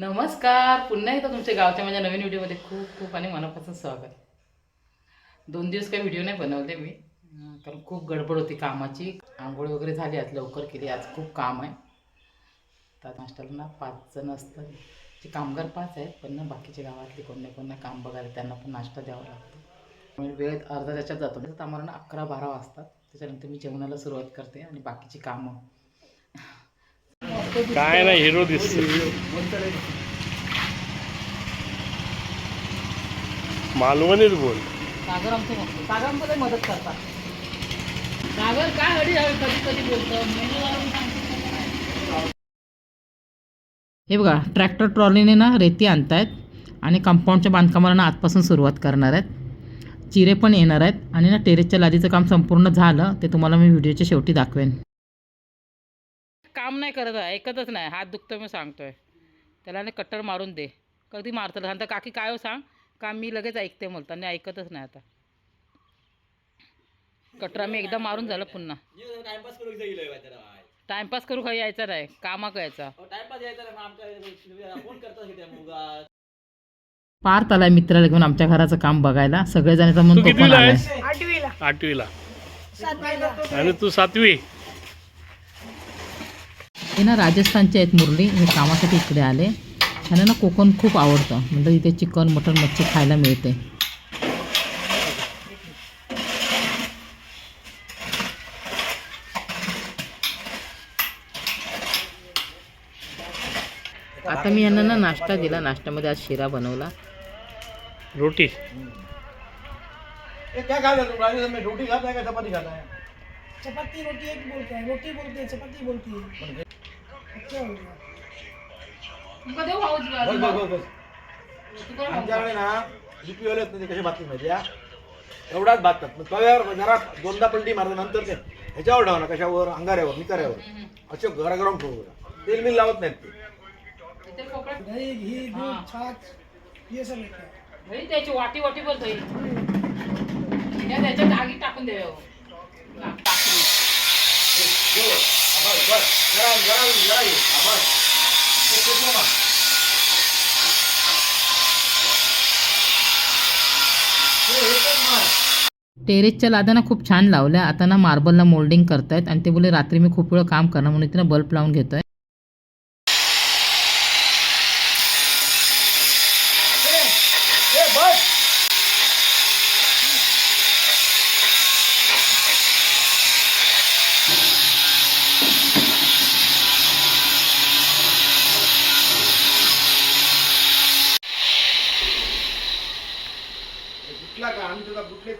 नमस्कार. पुन्हा एकदा तुमच्या गावच्या माझ्या नवीन व्हिडिओमध्ये खूप खूप आणि मनापासून स्वागत. दोन दिवस काही व्हिडिओ नाही बनवले मी कारण खूप गडबड होती कामाची. आंघोळ वगैरे झाली आज लवकर केली. आज खूप काम आहे. तर नाश्त्याला ना पाच जण असतं जे कामगार पाच आहेत पण ना बाकीच्या गावातले कोण ना कोण काम बघायला त्यांना पण नाश्ता द्यावा लागतो. वेळेत वेळ अर्धा त्याच्यात जातो. म्हणजे तर आम्हाला ना अकरा बारा वाजतात. त्याच्यानंतर मी जेवणाला सुरुवात करते आणि बाकीची कामं काय नाही हिरो दिसतो मालवणीच बोल. सागर आमचं बघतो सागर आमचं मदत करतात. सागर काय कधी कधी बोलतो. हे बघा ट्रॅक्टर ट्रॉलीने ना रेती आणतायत आणि कंपाऊंडच्या बांधकामाला ना आजपासून सुरुवात करणार आहेत. चिरे पण येणार आहेत आणि ना टेरेसच्या लादीचं काम संपूर्ण झालं ते तुम्हाला मी व्हिडिओच्या शेवटी दाखवेन. काम नाही करत आहे ऐकतच नाही. हात दुखतो मी सांगतोय. त्याला ना कट्टर मारून दे. कधी मारतं सांगता काकी काय हो सांग? का मी लगेच ऐकते म्हणतो आणि ऐकतच नाही आता. कटरा मी एकदा मारून झालं पुन्हा. टाइमपास करू टाइमपास करू काही यायचा नाही. कामा यायचा? टाइमपास यायचा ना मग आमका फोन करतात की त्या मुगा पार आलाय मित्राला घेऊन आमच्या घराचं काम बघायला. सगळेजणांचा तू म्हणून आठवीला. आणि तू सातवी? हे ना राजस्थानचे आहेत मुरली. हे कामासाठी इकडे आले. त्यांना ना कोकण खूप आवडतं. म्हणजे इथे चिकन मटन मच्छी खायला मिळते. आता मी यांना ना नाश्ता दिला. नाश्त्यामध्ये आज शिरा बनवला. रोटी? ये क्या खा रहे हो तुम राजस्थान में रोटी खाता है क्या? चपाती खाता है? चपाती रोटी एक बोलते हैं. रोटी बोलते हैं चपाती बोलती है. क्या हो गया बस बस बस बस. आमच्याकडे ना युपी वाले आहेत ना ते कसे बातमी माहिती आहे एवढाच बाततात मग तव्यावर जरा दोनदा पलटी मारतो नंतर ते ह्याच्यावर ठेवा ना कशावर? अंगाऱ्यावर निकाऱ्यावर. असे घराघरावर ठेवू तेल मिल लावत नाहीत ते. दही घी दूध छाछ ये सब रहता है भाई त्याची वाटी वाटी भर दही या त्याच्या जागी टाकून दे हो. बस. जरा जरा जरा ये बस ना. टेरेसच्या लाद्या खूप छान लावल्या. आता ना मार्बलला मोल्डिंग करतायत आणि ते बोले रात्री मी खूप वेळ काम करणार म्हणून तिनं बल्ब लावून घेतोय ए, बस कुठला का आम्ही तुला कुठले खाल्ले म्हणून शिकलो नाही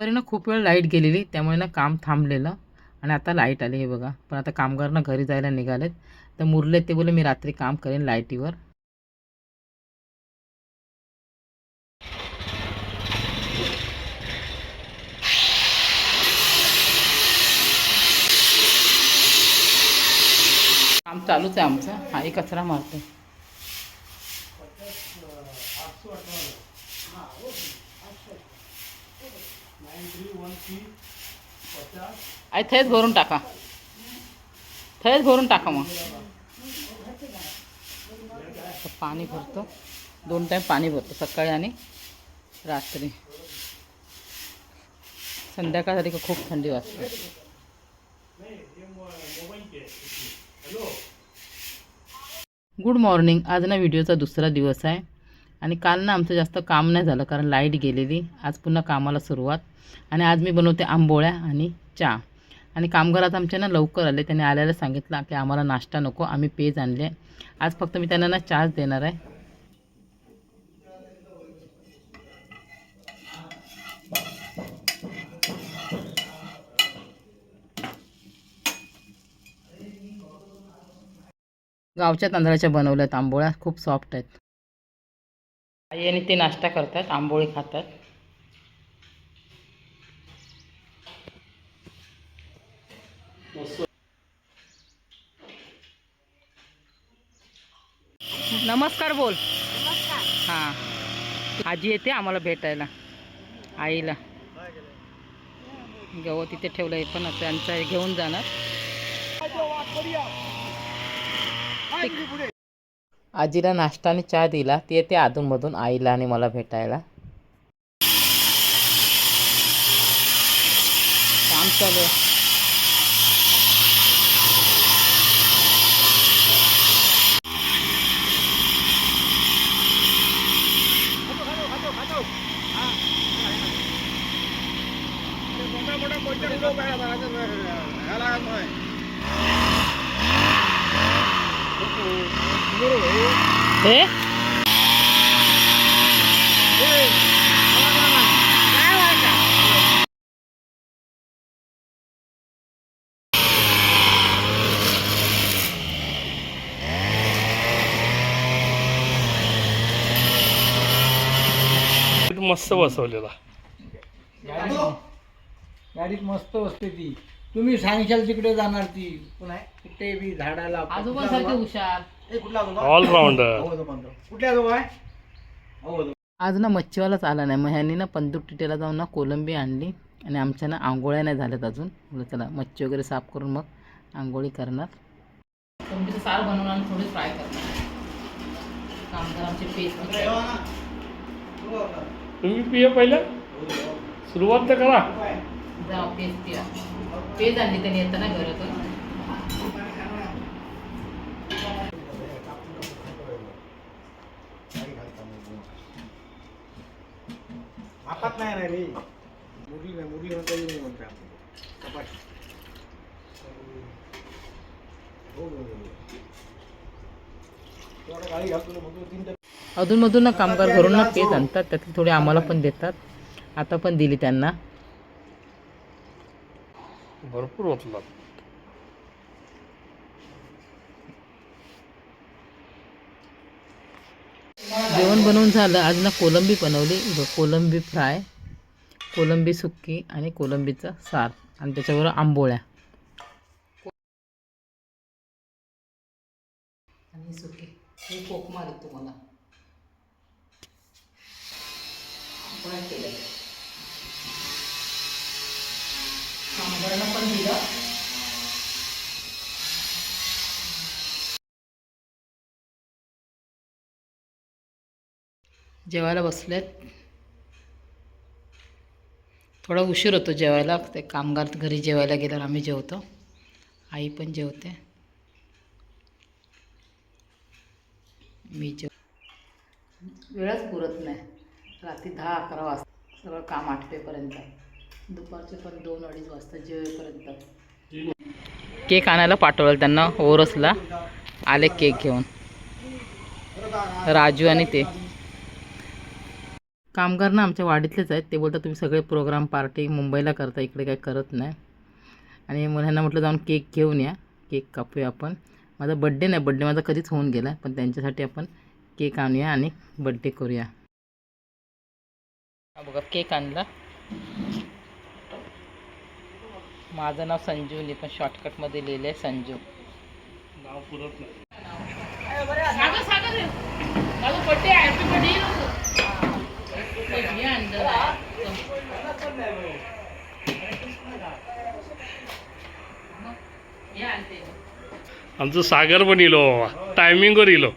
तरी ना खूप वेळ लाइट गेलेली त्यामुळे ना काम थांबलेलं. आणि आता लाइट आली हे बघा. पण आता कामगार ना घरी जायला निघालेत. तर मुरले ते बोले मी रात्री काम करेन लाईटीवर. काम चालूच आहे आमचं. हा एक कचरा मारतो आई थेच भरून टाका. थेच भरून टाका मग. पाणी भरतो. दोन टाईम पाणी भरतो सकाळी आणि रात्री. संध्याकाळ झाली का खूप थंडी वाजते. गुड मॉर्निंग आज ना व्हिडिओचा दुसरा दिवस आहे. आणि काल ना आमचं जास्त काम नाही झालं कारण लाइट गेलेली. आज पुन्हा कामाला सुरुवात. आणि आज मी बनवते आंबोळ्या आणि चहा. आणि कामगारात आमच्या ना लवकर आले त्यांनी आल्याला सांगितलं की आम्हाला नाश्ता नको आम्ही पेज आणले. आज फक्त मी त्यांना ना चहाच देणार आहे. गावच्या तांदळाच्या बनवल्या आहेत आंबोळ्या खूप सॉफ्ट आहेत. आई आणि ते नाश्ता करतात आंबोळी खातात. नमस्कार बोल. हां. आजी येते आम्हाला भेटायला. आईला. गवत तिथे ठेवलं आहे पण त्यांचं हे घेऊन जाणार. आजीला नाश्ता आणि चहा दिला. ती येते अधूनमधून आईला आणि मला भेटायला. काम चालू आहे. हे मस्त बसवलेला. गाडीत मस्त असते ती. तुम्ही सांगशाल तिकडे जाणार ती. पुन्हा कुठे बी झाडाला आजोबांसारखे हुशार? ऑलराऊंडर. आज ना मच्छीवालाच आला नाही. मग ह्यांनी ना पंदूर टिटेला जाऊन ना कोलंबी आणली आणि आमच्या ना आंघोळ्या नाही झाल्यात अजून. म्हटलं चला मच्छी वगैरे साफ करून मग आंघोळी करणार. कोलंबीचं सार बनवणार आणि थोडी फ्राय करणार. कामगार आमचे पेस्ट तुम्ही पिया पहिलं? सुरुवात तर करा. जा पेस्ट पिया. पेज आणली त्यांनी येताना घरातून. मापात नाही रे रे. मुरली नाही मुरली म्हणता येईल नाही म्हणते आपण. कपाट. हो, हो, हो. गाडी घालतो ना, म्हणतो तीन टक्के अधूनमधून ना कामगार घरून ना पेज आणतात त्यातली थोडी आम्हाला पण देतात आता पण दिली त्यांना भरपूर होतला जेवण बनवून झालं. आज ना कोलंबी बनवली. कोलंबी फ्राय कोलंबी सुक्की आणि कोलंबीचा सार आणि त्याच्याबरोबर आंबोळ्या. आणि सुकी हे कोक मारत तुम्हाला. पण दिलं. जेवायला बसलेत. थोडा उशीर होतो जेवायला. ते कामगार घरी जेवायला गेल्यावर आम्ही जेवतो. आई पण जेवते. मी जेव वेळच पुरत नाही. रात्री दहा अकरा वाजता सगळं काम आठवेपर्यंत दुपारचे पण दोन अडीच वाजता जेवेपर्यंत. केक आणायला पाठवलं त्यांना ओरसला. आले केक घेऊन. राजू आणि ते. कामगार ना आमच्या वाडीतलेच आहेत ते बोलतात तुम्ही सगळे प्रोग्राम पार्टी मुंबईला करता इकडे काही करत नाही आणि मग ह्यांना म्हटलं जाऊन केक घेऊन या केक कापूया आपण माझा बड्डे नाही बड्डे माझा कधीच होऊन गेला पण त्यांच्यासाठी आपण केक आणूया आणि बड्डे करूया हा बघा केक आणला माझं नाव संजूनी पण शॉर्टकटमध्ये लिहिलं आहे संजू नाव पुरत नाही माझा बड्डे हॅपी बड्डे हे आणलं हे आणते आमचं सागर पण इलो बाबा. टायमिंगवर इलो.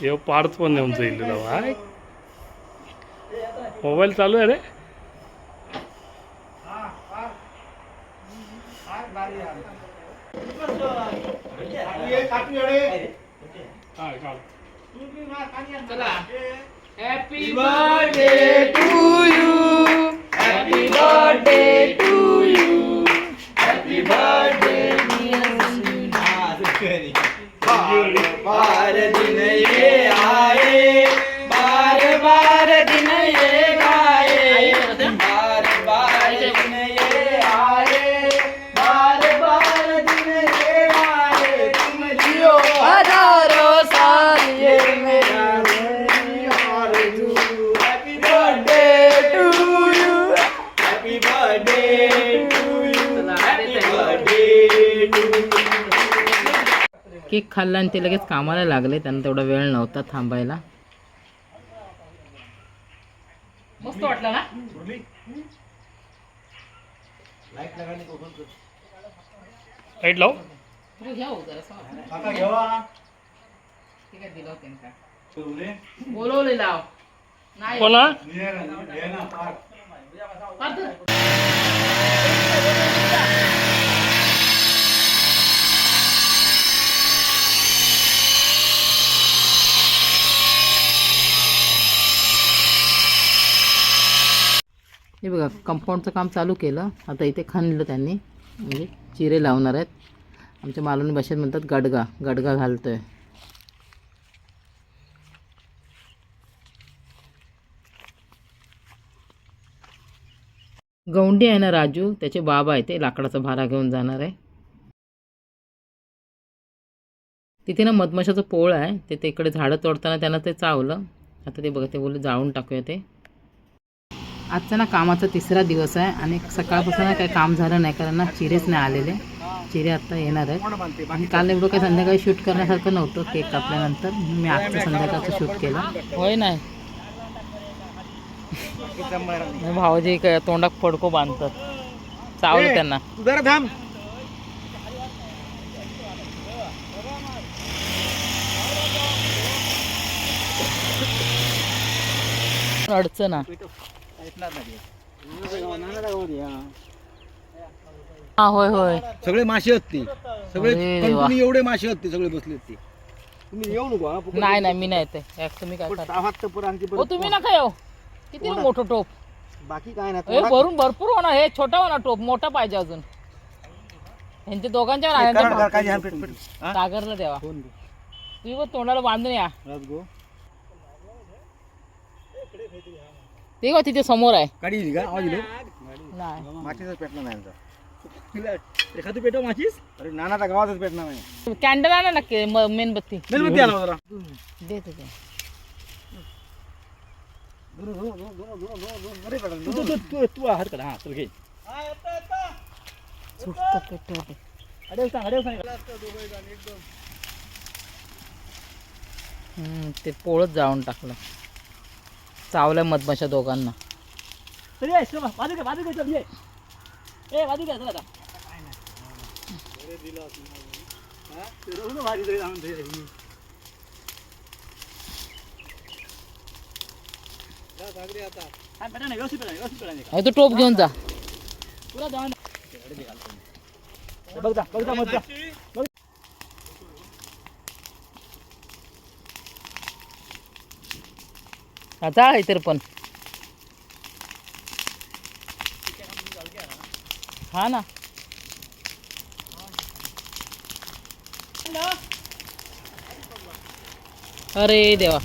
हे पार्थ पण आमचं इलेलं बाबा मोबाईल चालू आहे रे? Happy birthday to you. Happy birthday to you. Happy birthday dear Sunil. Happy birthday. खाल्ला आणि ते लगेच कामाला लागले. त्यांना तेवढा वेळ नव्हता थांबायला. मस्त वाटलं ना? लाइट लाव. बोलवले लाव नाही. हे बघा कंपाऊंडचं काम चालू केलं. आता इथे खणलं त्यांनी. म्हणजे चिरे लावणार आहेत. आमच्या मालवणी भाषेत म्हणतात गडगा. गडगा घालतो आहे गौंडी आहे ना राजू? त्याचे बाबा आहे ते. लाकडाचा भारा घेऊन जाणार आहे. तिथे ना मधमाशाचं पोळ आहे. ते ते इकडे झाडं तोडताना त्यांना ते चावलं. आता ते बघा ते बोलले जाळून टाकूया ते. आजचा ना कामाचा तिसरा दिवस आहे आणि सकाळपासून ना काही काम झालं नाही कारण ना चिरेच नाही आलेले. चिरे आत्ता येणार आहेत. आणि काल एवढं काही संध्याकाळी शूट करण्यासारखं नव्हतं केक कापल्यानंतर. मी आजचं संध्याकाळचं शूट केलं. होय नाही. भाऊजी काय तोंडात फडको बांधतात. चावलं त्यांना. तू जरा थांब. अडचण आहे. हा होय होय. सगळे मासे आहेत ती सगळे अरे देवा. कंटिन्यू एवढे मासे आहेत ते सगळे बसले ती तुम्ही येऊ नको हा, फुकट नाही नाही मी नाही येते याक तुम्ही काय तर परत आणखी हो तुम्ही नका येऊ. किती मोठं टोप? बाकी काय नाही हे थोडा- भरून भरपूर होणार हे छोटा होणार टोप मोठा पाहिजे अजून. यांच्या दोघांच्या यांच्या. हा? सागरला द्यावा. फोन. तुम्ही पण तोंडाला बांधून या. ते का तिथे समोर आहे का आवाज नाही माचीच पेटणार नाही आमचा. एखादी पेटव माचीस अरे नानाचा गावातच पेटणार नाही कॅन्डल आणा नक्की मेणबत्ती मेणबत्ती आणा जरा दे तुझे तू तू तू तू हात काढ हा तर घे सुटतं पेटवलं. अडे सांग अडे सांग हम्म, ते पोळच जाळून टाकलं चावल्या मधमाशा दोघांना. बाजू बाजू ए बाजू? ते. हा, टोप घेऊन जा. पुरा जाऊन बघ जा बघ जा मत जा बघ. हा, जाळ इतर पण. हा ना. अरे देवा.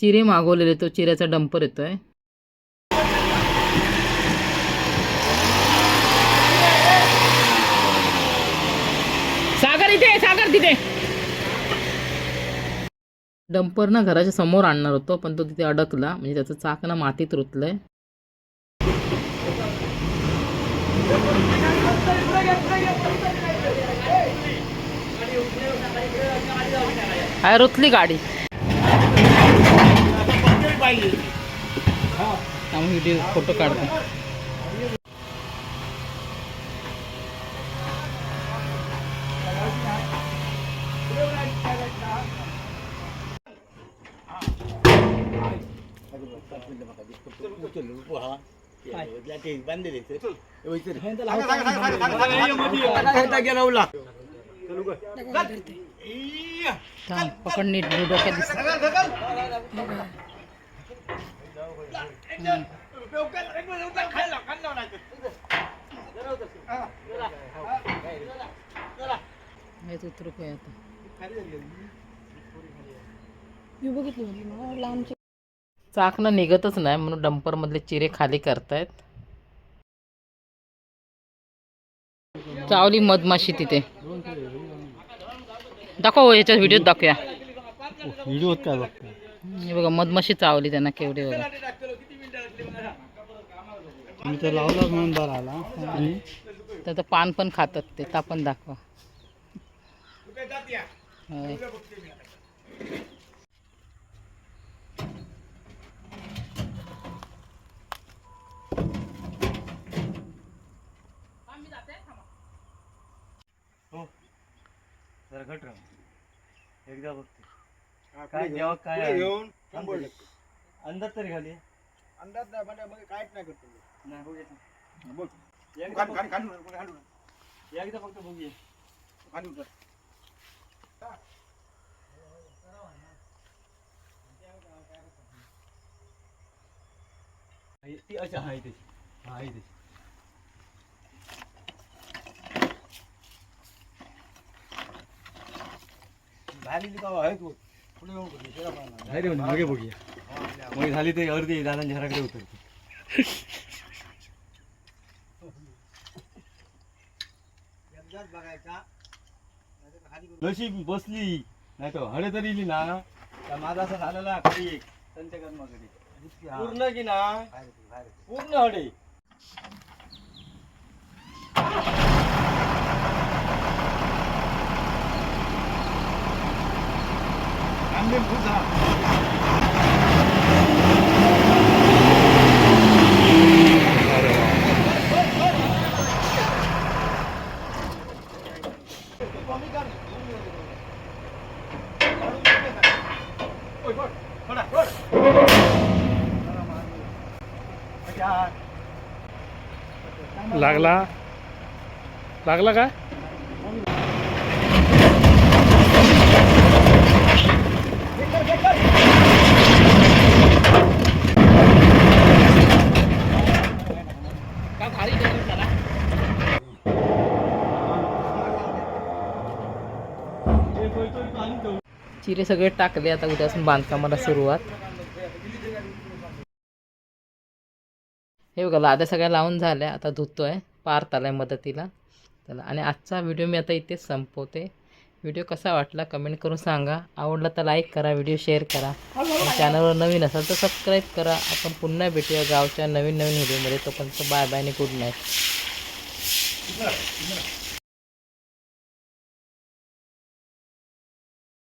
चिरे मागवलेले तो चिऱ्याचा डंपर येतो आहे सागर इथे आहे, सागर तिथे. डंपर ना घराच्या समोर आणणार होतो पण तो तिथे अडकला. म्हणजे त्याचं चाक ना मातीत रुतलंय. रुतली गाडी. त्यामुळे व्हिडिओ फोटो काढतो थांब, पकड नीट डोक्यात दिसत हेच उतरू काय आता चाकणं निघतच नाही म्हणून डंपर मधले चिरे खाली करतायत. चावली मधमाशी तिथे. दाखव याच्या व्हिडिओत दाखवूया. व्हिडिओ काय बघा मधमाशी चावली त्यांना केवढी बघा. मी तर लावला म्हणून बरं आला आणि त्याचं पान पण खातात ते. ता पण दाखवा. जरा घट एकदा बघते. हा, काय जेव्हा काय. अंदाज तरी खाली. अंदाज नाही म्हणजे मग काहीच नाही करतो नाही बघूया बघ एकदा खाली खाली खाली उतर, खाली उतर. एकदा फक्त बघूया खाली उतर. ती अच्छा हा इथे हा इथे बाहेर का आहे तू. पुढे येऊन करतो, शेरा पाहणार. नाही रे मागे बघूया. मग झाली ते अर्धी दादा घराकडे उतरते बघायचा नशीब बसली नाही तर हडे तरी इली ना. त्या माझा असा झालेला खाली एक त्यांच्या कर्माकडे. पूर्ण की ना? पूर्ण हडे आंबे खूप लागला? लागला काय का? चिरे सगळे टाकले आता उद्यापासून बांधकामाला सुरुवात. हे बघा लाद्या सगळ्या लावून झाल्या. आता धुतो आहे पार्थ आहे मदतीला. चला आणि आजचा व्हिडिओ मी आता इथेच संपवते. व्हिडिओ कसा वाटला कमेंट करून सांगा. आवडला तर लाईक करा व्हिडिओ शेअर करा. चॅनलवर नवीन असाल तर सबस्क्राईब करा. आपण पुन्हा भेटूया गावच्या नवीन नवीन व्हिडिओमध्ये. तोपर्यंत बाय बाय आणि गुड नाईट